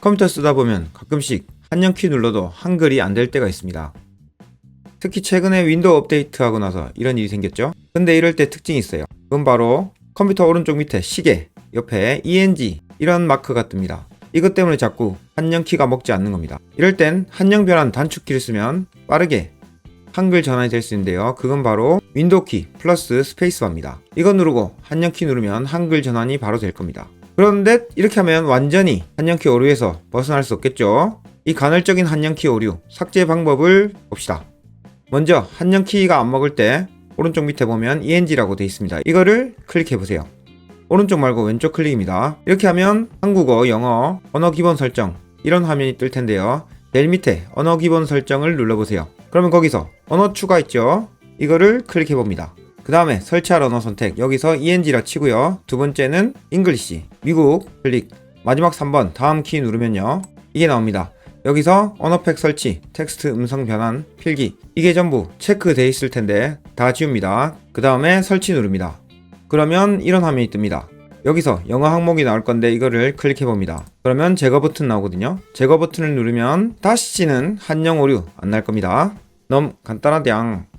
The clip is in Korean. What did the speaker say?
컴퓨터 쓰다 보면 가끔씩 한영키 눌러도 한글이 안 될 때가 있습니다. 특히 최근에 윈도우 업데이트하고 나서 이런 일이 생겼죠. 근데 이럴 때 특징이 있어요. 그건 바로 컴퓨터 오른쪽 밑에 시계 옆에 ENG 이런 마크가 뜹니다. 이것 때문에 자꾸 한영키가 먹지 않는 겁니다. 이럴 땐 한영 변환 단축키를 쓰면 빠르게 한글 전환이 될 수 있는데요. 그건 바로 윈도우 키 플러스 스페이스바입니다. 이거 누르고 한영키 누르면 한글 전환이 바로 될 겁니다. 그런데 이렇게 하면 완전히 한영키 오류에서 벗어날 수 없겠죠. 이 간헐적인 한영키 오류 삭제 방법을 봅시다. 먼저 한영키가 안 먹을 때 오른쪽 밑에 보면 ENG라고 되어 있습니다. 이거를 클릭해 보세요. 오른쪽 말고 왼쪽 클릭입니다. 이렇게 하면 한국어, 영어, 언어 기본 설정 이런 화면이 뜰 텐데요. 제일 밑에 언어 기본 설정을 눌러보세요. 그러면 거기서 언어 추가 있죠? 이거를 클릭해 봅니다. 그 다음에 설치할 언어 선택 여기서 ENG라 치고요. 두 번째는 English 미국 클릭 마지막 3번 다음 키 누르면요. 이게 나옵니다. 여기서 언어팩 설치, 텍스트 음성 변환, 필기 이게 전부 체크돼 있을 텐데 다 지웁니다. 그 다음에 설치 누릅니다. 그러면 이런 화면이 뜹니다. 여기서 영어 항목이 나올 건데 이거를 클릭해 봅니다. 그러면 제거 버튼 나오거든요. 제거 버튼을 누르면 다시는 한영 오류 안 날 겁니다. 너무 간단하대양.